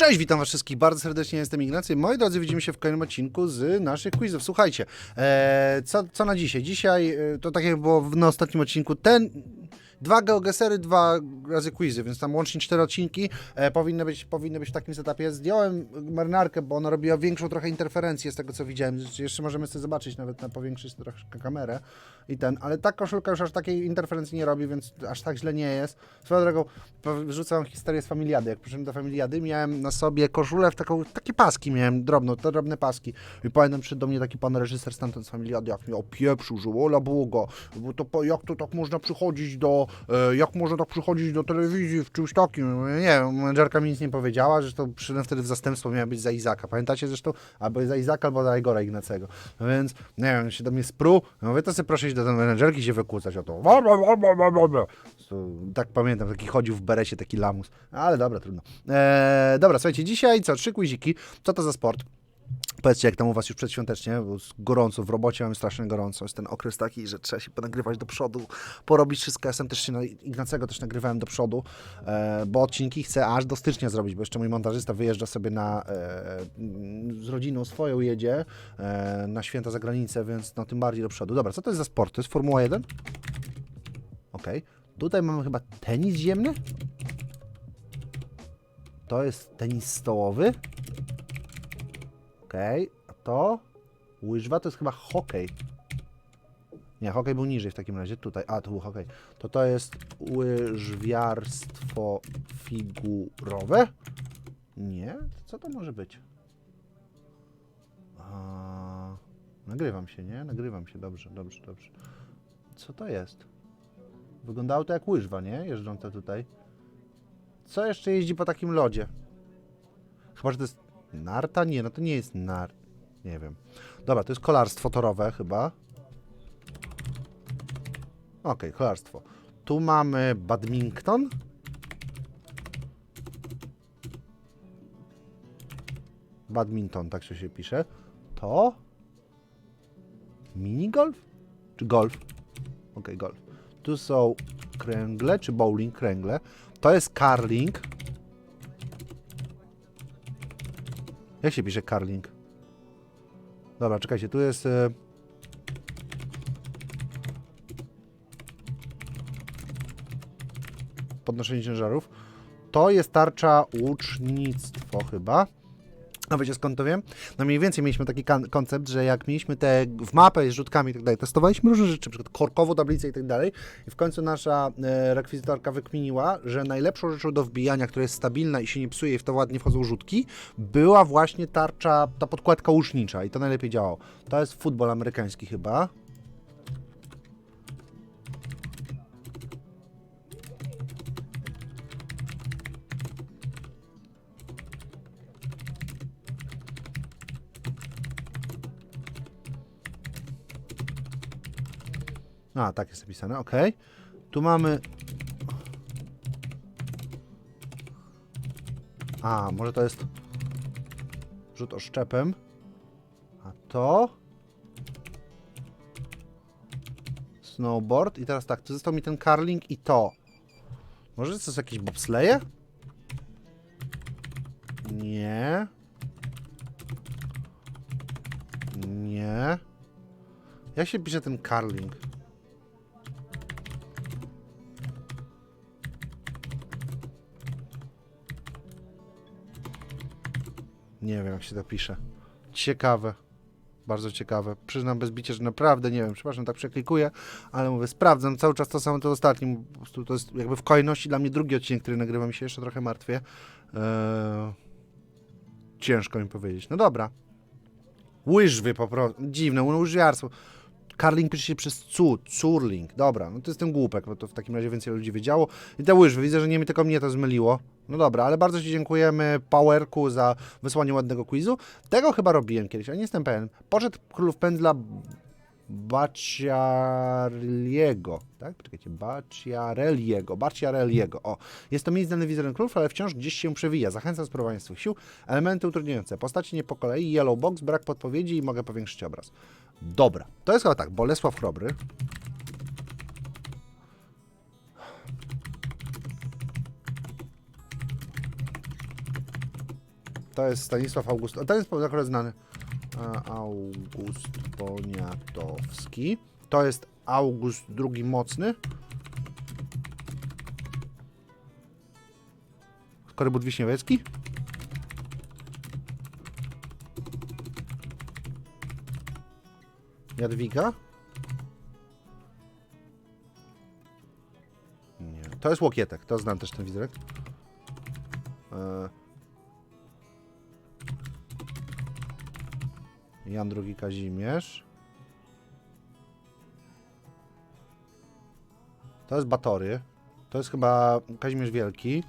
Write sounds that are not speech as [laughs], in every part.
Cześć, witam was wszystkich bardzo serdecznie, jestem Ignacy. Moi drodzy, widzimy się w kolejnym odcinku z naszych quizów. Słuchajcie, e, co, co na dzisiaj? Dzisiaj, e, to tak jak było w, na ostatnim odcinku, ten... Dwa geogesery, dwa razy quizy, więc tam łącznie cztery odcinki e, powinny, być, powinny być w takim setupie. Zdjąłem marynarkę, bo ona robiła większą trochę interferencję z tego, co widziałem. Jeszcze możemy sobie zobaczyć, nawet na powiększyć trochę kamerę i ten, ale ta koszulka już aż takiej interferencji nie robi, więc aż tak źle nie jest. Swoją drogą, wrzucam historię z Familiady. Jak przyszedłem do Familiady, miałem na sobie koszulę w taką, takie paski miałem, drobno, te drobne paski. I pamiętam, przyszedł do mnie taki pan reżyser stamtąd z Familiady, jak mnie opieprzył, że ola bo to po- jak to tak można przychodzić do, jak można tak przychodzić do telewizji w czymś takim? Nie wiem, menedżerka mi nic nie powiedziała, że to przyszedłem wtedy w zastępstwo, miałem być za Izaka. Pamiętacie zresztą? Albo za Izaka, albo za Igora Ignacego. No więc, nie wiem, się do mnie spru, ja mówię, to sobie proszę iść do tej menedżerki się wykłócać o to. To, tak pamiętam, taki chodził w berecie, taki lamus. Ale dobra, trudno. Eee, dobra, słuchajcie, dzisiaj co? Trzy quiziki. Co to za sport? Powiedzcie, jak tam u was już przedświątecznie, bo gorąco, w robocie mamy strasznie gorąco. Jest ten okres taki, że trzeba się ponagrywać do przodu, porobić wszystko. Ja sam też się na Ignacego też nagrywałem do przodu, e, bo odcinki chcę aż do stycznia zrobić, bo jeszcze mój montażysta wyjeżdża sobie na, e, z rodziną swoją jedzie e, na święta za granicę, więc no tym bardziej do przodu. Dobra, co to jest za sport? To jest Formuła 1? Okej. Tutaj mamy chyba tenis ziemny. To jest tenis stołowy. Okej, a to? Łyżwa to jest chyba hokej. Nie, hokej był niżej w takim razie. Tutaj, a to był hokej. To to jest łyżwiarstwo figurowe? Nie? Co to może być? A, nagrywam się, nie? Nagrywam się. Dobrze, dobrze, dobrze. Co to jest? Wyglądało to jak łyżwa, nie? Jeżdżące tutaj. Co jeszcze jeździ po takim lodzie? Chyba, że to jest narta? Nie, no to nie jest nar... Nie wiem. Dobra, to jest kolarstwo torowe chyba. Okej, kolarstwo. Tu mamy badminton. Badminton, tak się się pisze. To? Minigolf? Czy golf? Okej, golf. Tu są kręgle, czy bowling, kręgle. To jest curling. Jak się pisze curling? Dobra, czekajcie, tu jest... E... Podnoszenie ciężarów. To jest tarcza łucznictwo chyba. A wiecie skąd to wiem? No mniej więcej mieliśmy taki koncept, że jak mieliśmy te w mapę z rzutkami i tak dalej, testowaliśmy różne rzeczy, np. korkową tablicę i tak dalej i w końcu nasza e, rekwizytorka wykminiła, że najlepszą rzeczą do wbijania, która jest stabilna i się nie psuje i w to ładnie wchodzą rzutki, była właśnie tarcza, ta podkładka łucznicza i to najlepiej działało. To jest futbol amerykański chyba. A, tak jest napisane, ok. Tu mamy... A, może to jest rzut oszczepem. A to... Snowboard. I teraz tak, tu został mi ten curling i to. Może to jest jakieś bobsleje? Nie. Nie. Jak się pisze ten curling? Nie wiem, jak się to pisze. Ciekawe. Bardzo ciekawe. Przyznam bez bicia, że naprawdę nie wiem. Przepraszam, tak przeklikuję, ale mówię, sprawdzam cały czas to samo, to ostatni. To jest jakby w kolejności dla mnie drugi odcinek, który nagrywam się jeszcze trochę martwię. Eee... Ciężko mi powiedzieć. No dobra. Łyżwy po prostu. Dziwne, łyżwiarstwo. Karling pisze się przez cu, curling. Dobra, no to jestem głupek, bo to w takim razie więcej ludzi wiedziało. I te łyżwy, widzę, że nie mi tylko mnie to zmyliło. No dobra, ale bardzo Ci dziękujemy Powerku za wysłanie ładnego quizu. Tego chyba robiłem kiedyś, ale nie jestem pewien. Poszedł Królów Pędzla Baciareliego, tak? Poczekajcie, Baciareliego, Baciareliego, o. Jest to mniej znany wizerunek królów, ale wciąż gdzieś się przewija. Zachęcam do spróbowania swych sił. Elementy utrudniające. Postaci nie po kolei, yellow box, brak podpowiedzi i mogę powiększyć obraz. Dobra, to jest chyba tak, Bolesław Chrobry. To jest Stanisław August. Ten jest akurat znany. August Poniatowski. To jest August II Mocny. Korybut Wiśniewiecki. Jadwiga. To jest Łokietek. To znam też ten wizerunek. E... Jan II Kazimierz. To jest Batory. To jest chyba Kazimierz Wielki.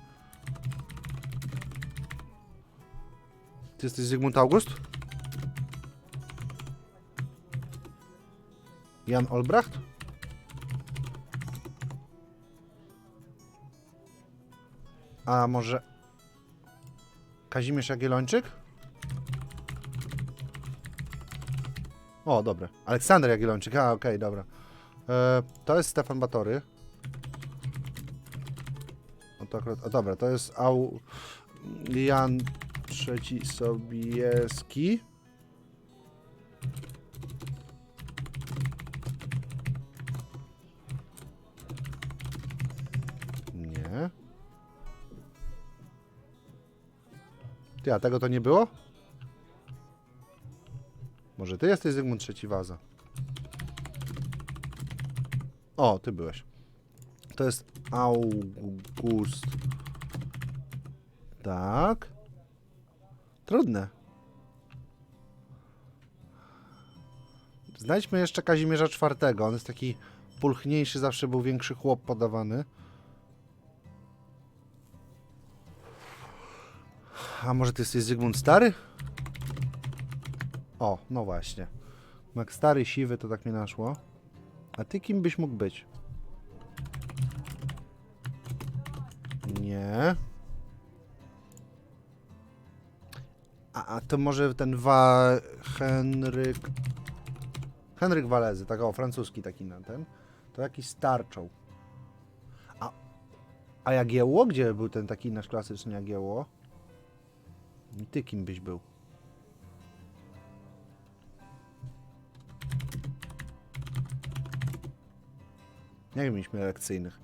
Ty jesteś Zygmunt August? Jan Olbracht? A może Kazimierz Jagiellończyk? O, dobra. Aleksander Jagiellończyk, a okej, dobra. E, to jest Stefan Batory. O, to akurat, o, dobra, to jest Au... Jan III Sobieski. Nie. Ty, a tego to nie było? Może ty jesteś Zygmunt III Waza? O, ty byłeś. To jest August. Tak. Trudne. Znajdźmy jeszcze Kazimierza IV. On jest taki pulchniejszy, zawsze był większy chłop podawany. A może ty jesteś Zygmunt Stary? O, no właśnie. Jak stary, siwy, to tak mnie naszło. A ty kim byś mógł być? Nie. A, a to może ten Wa... Henryk... Henryk Walezy, tak o, francuski taki na ten. To jakiś starczą. A, a Jagiełło? Gdzie był ten taki nasz klasyczny Jagiełło? I ty kim byś był? Jak mieliśmy lekcyjnych?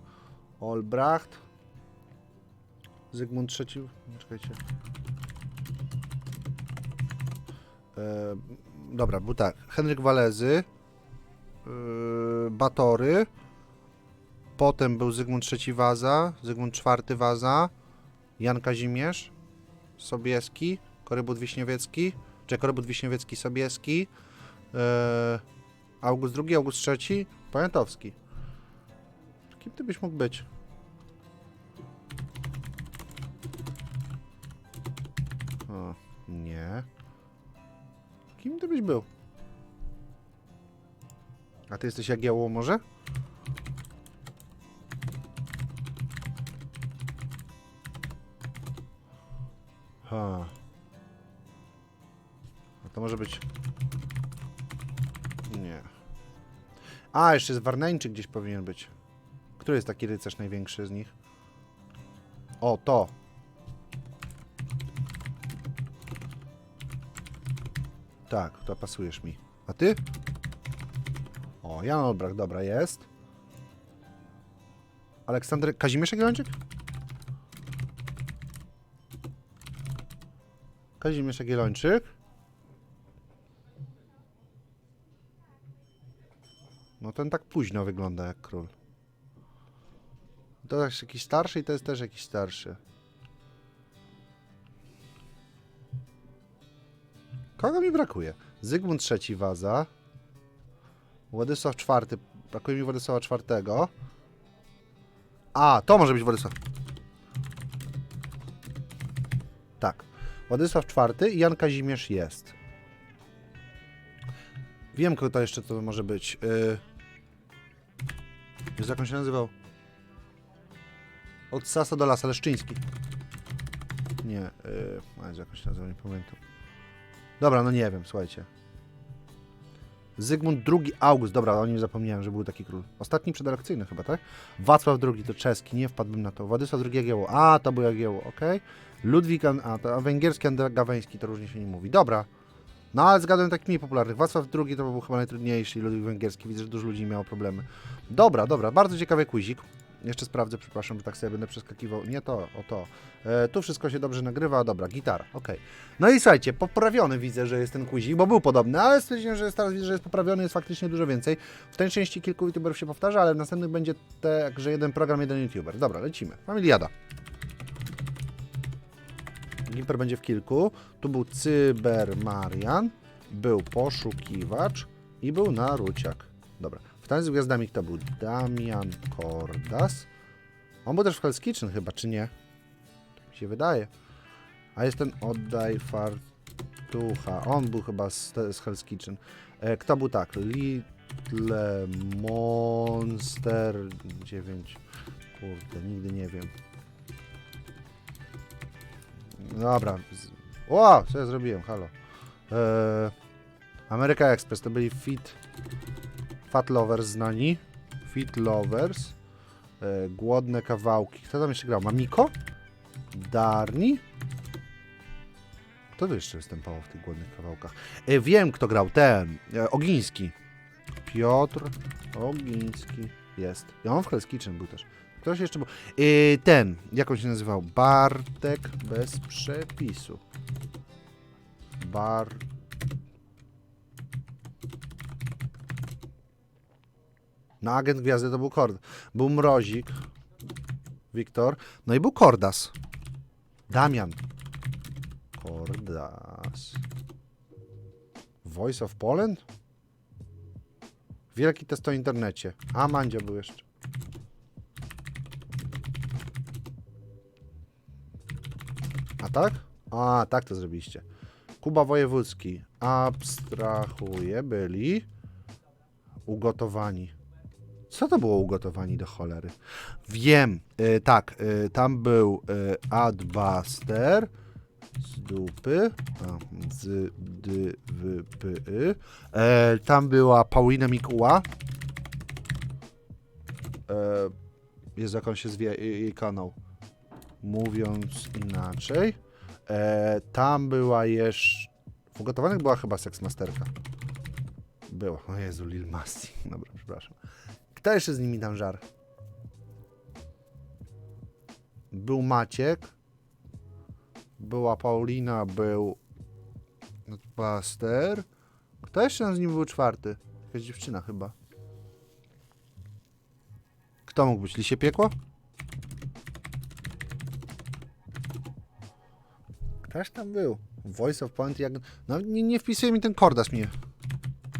Olbracht. Zygmunt III. Czekajcie. E, dobra, był tak. Henryk Walezy. E, Batory. Potem był Zygmunt III Waza. Zygmunt IV Waza. Jan Kazimierz. Sobieski. Korybut Wiśniewiecki. Czy Korybut Wiśniewiecki Sobieski. E, August II, August III. Poniatowski. Kim ty byś mógł być? O, nie. Kim ty byś był? A ty jesteś Jagiełło może? Ha. A to może być... Nie. A, jeszcze jest Warneńczyk gdzieś powinien być. Który jest taki rycerz największy z nich? O, to. Tak, to pasujesz mi. A ty? O, Jan Olbrach, dobra, jest. Aleksander Kazimierz Jagiellończyk? Kazimierz Jagiellończyk. No ten tak późno wygląda jak król. To jest jakiś starszy i to jest też jakiś starszy. Kogo mi brakuje? Zygmunt III Waza. Władysław IV. Brakuje mi Władysława IV. A, to może być Władysław. Tak. Władysław IV i Jan Kazimierz jest. Wiem, kto to jeszcze to może być. Yy... Jak on się nazywał? Od Sasa do Lasa, Leszczyński. Nie, yy, a Jezu, jak on się nazywa, nie pamiętam. Dobra, no nie wiem, słuchajcie. Zygmunt II August, dobra, o nim zapomniałem, że był taki król. Ostatni przedelekcyjny chyba, tak? Wacław II to czeski, nie wpadłbym na to. Władysław II Jagiełło, a to był Jagiełło, okej. Ludwik, a to a węgierski Gaweński, to różnie się nie mówi. Dobra. No ale zgadłem tak mniej popularnych. Wacław II to był chyba najtrudniejszy i Ludwik Węgierski, widzę, że dużo ludzi miało problemy. Dobra, dobra, bardzo ciekawy quizik. Jeszcze sprawdzę, przepraszam, że tak sobie będę przeskakiwał. Nie to, o to. E, tu wszystko się dobrze nagrywa, dobra, gitara, okej. No i słuchajcie, poprawiony widzę, że jest ten quizik, bo był podobny, ale stwierdziłem, że jest teraz widzę, że jest poprawiony, jest faktycznie dużo więcej. W tej części kilku youtuberów się powtarza, ale w następnych będzie tak, że jeden program, jeden youtuber. Dobra, lecimy. Familiada. Gimper będzie w kilku. Tu był Cybermarian, był Poszukiwacz i był Naruciak. Dobra. W z gwiazdami kto był? Damian Kordas. On był też w Hell's Kitchen chyba, czy nie? Tak mi się wydaje. A jest ten Oddaj Fartucha. On był chyba z, z Hell's Kitchen. E, kto był tak? Little Monster 9. Kurde, nigdy nie wiem. Dobra. O, co ja zrobiłem? Halo. Eee, America Express to byli Fit Fat Lovers znani. Fit Lovers. E, głodne kawałki. Kto tam jeszcze grał? Mamiko? Darni? Kto tu jeszcze występował w tych głodnych kawałkach? E, wiem, kto grał. Ten. E, Ogiński. Piotr Ogiński. Jest. Ja on w Hell's Kitchen był też. Ktoś jeszcze był. E, ten. Jak on się nazywał? Bartek bez przepisu. Bar... No, agent gwiazdy to był Kord. Był Mrozik. Wiktor. No i był Kordas. Damian. Kordas. Voice of Poland? Wielki test o internecie. A, Mandzio był jeszcze. A tak? A, tak to zrobiliście. Kuba Wojewódzki. Abstrahuje byli ugotowani. Co to było ugotowani do cholery? Wiem, y, tak, y, tam był y, Adbuster z dupy, a, z dy, y. e, tam była Paulina Mikuła. E, Jezu, jak on się zwie, jej jej kanał. Mówiąc inaczej. E, tam była jeszcze... W ugotowanych była chyba Seksmasterka. Była. O Jezu, Lil Masti. [laughs] Dobra, przepraszam. Kto jeszcze z nimi tam żar? Był Maciek. Była Paulina, był Buster. Kto jeszcze z nim był czwarty? Jakaś dziewczyna chyba. Kto mógł być? Lisie Piekło? Ktoś tam był. Voice of Point jak... No nie, nie wpisuje mi ten kordas mnie.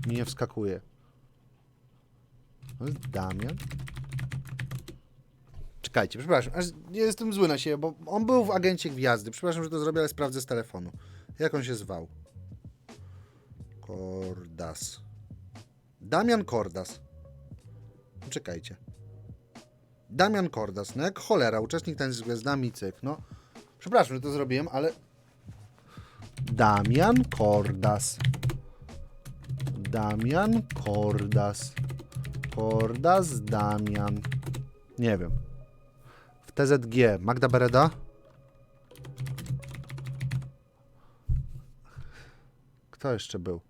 Mi nie wskakuje. To jest Damian. Czekajcie, przepraszam, aż jestem zły na siebie, bo on był w agencie gwiazdy. Przepraszam, że to zrobię, ale sprawdzę z telefonu. Jak on się zwał? Kordas. Damian Kordas. Czekajcie. Damian Kordas, no jak cholera, uczestnik tańca z gwiazdami, cyk, no. Przepraszam, że to zrobiłem, ale... Damian Kordas. Damian Kordas. Kordas Damian. Nie wiem. W TZG Magda Bereda. Kto jeszcze był?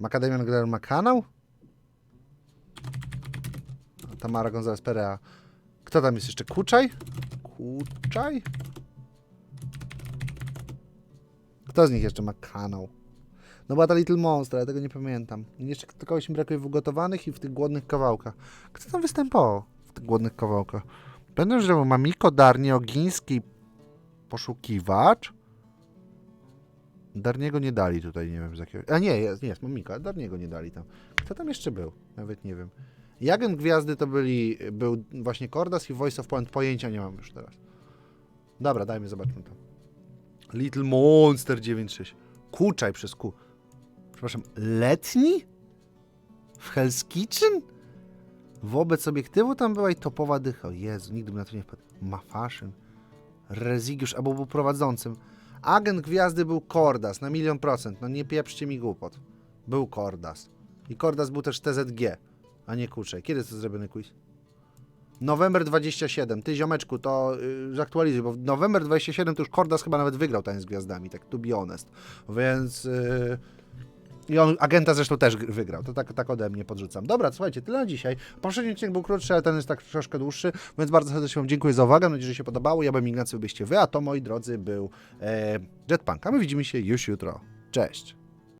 Makademian Grer ma kanał? Tamara González Perea. Kto tam jest jeszcze? Kuczaj? Kuczaj? Kto z nich jeszcze ma kanał? No była ta Little Monster, ale tego nie pamiętam. Jeszcze kogoś mi brakuje w ugotowanych i w tych głodnych kawałkach. Kto tam występował w tych głodnych kawałkach? Będę, że Mamiko, Darnie, Ogiński, Poszukiwacz. Darniego nie dali tutaj, nie wiem z jakiego... A nie, jest, nie jest Mamiko, ale Darniego nie dali tam. Kto tam jeszcze był? Nawet nie wiem. Jagent Gwiazdy to byli, był właśnie Kordas i Voice of Point. Pojęcia nie mam już teraz. Dobra, dajmy, zobaczmy to. Little Monster 9.6. Kuczaj przez Q. Przepraszam, letni? W Hell's Kitchen? Wobec obiektywu tam była i topowa dycha. O Jezu, nigdy bym na to nie wpadł. Ma fashion. Rezygiusz, albo był prowadzącym. Agent Gwiazdy był Kordas, na milion procent. No nie pieprzcie mi głupot. Był Kordas. I Kordas był też TZG, a nie Kuczej. Kiedy to zrobiony quiz? November 27. Ty, ziomeczku, to yy, zaktualizuj, bo w November 27 to już Kordas chyba nawet wygrał Taniec z Gwiazdami, tak to be honest. Więc... Yy... I on agenta zresztą też gr- wygrał. To tak, tak ode mnie podrzucam. Dobra, słuchajcie, tyle na dzisiaj. Poprzedni odcinek był krótszy, ale ten jest tak troszkę dłuższy, więc bardzo serdecznie Wam dziękuję za uwagę. Mam nadzieję, że się podobało. Ja bym Ignacy, byście Wy, a to, moi drodzy, był e, Jetpunk. A my widzimy się już jutro. Cześć.